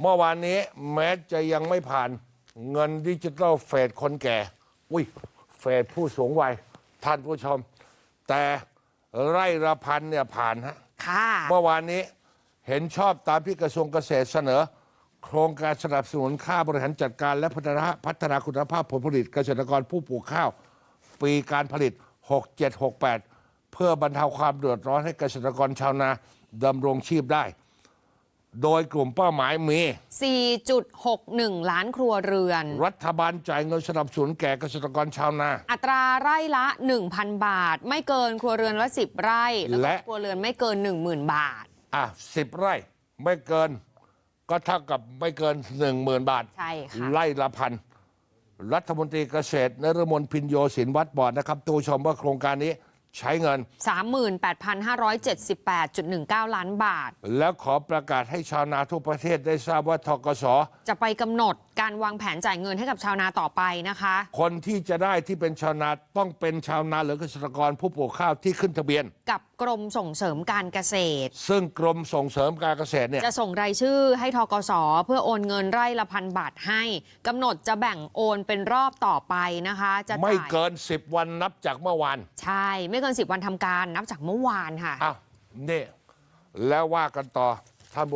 เมื่อวานนี้แม้จะยังไม่ผ่านเงินดิจิทัลเฟสคนแก่ อุ้ยเฟสผู้สูงวัยท่านผู้ชม แต่ไร่ละพันเนี่ยผ่านฮะค่ะเมื่อวานนี้เห็นชอบตามที่กระทรวงเกษตรเสนอ โครงการสนับสนุนค่าบริหารจัดการ และพัฒนาพัฒนาคุณภาพผลผลิตเกษตรกรผู้ปลูกข้าว ปีการผลิต 6768 เพื่อบรรเทาความเดือดร้อนให้เกษตรกรชาวนาดำรงชีพได้ โดยกลุ่มเป้าหมายมี 4.61 ล้านครัวเรือน รัฐบาลจ่ายเงินสนับสนุนแก่เกษตรกรชาวนา อัตราไร่ละ 1,000 บาท ไม่เกินครัวเรือนละ 10 ไร่ แล้วก็และครัวเรือนไม่เกิน 10,000 บาท อะสิบไร่ไม่เกิน ก็เท่ากับไม่เกินหนึ่งหมื่นบาท ใช่ค่ะ ไล่ละพัน รัฐมนตรีเกษตรนรมนพินโยสินวัดบอร์ดนะครับตูชมว่าโครงการนี้ ใช้เงิน 38,577.19 ล้านบาท แล้วขอประกาศให้ชาวนาทั่วประเทศได้ทราบว่าทกส จะไปกำหนดการวางแผนจ่ายเงินให้กับชาวนาต่อไปนะคะ คนที่จะได้ที่เป็นชาวนาต้องเป็นชาวนาหรือเกษตรกรผู้ปลูกข้าวที่ขึ้นทะเบียน กับ กรมส่งเสริมการเกษตร ซึ่งกรมส่งเสริมการเกษตรเนี่ย จะส่งรายชื่อให้ทกสเพื่อโอนเงินไร่ละพันบาทให้กำหนดจะแบ่งโอนเป็นรอบต่อไปนะคะ จะจ่ายไม่เกิน 10 วันนับจากเมื่อวานใช่ ไม่เกิน 10 วันทำการนับจากเมื่อวานค่ะ อ้าวนี่แล้วว่ากันต่อท่านผู้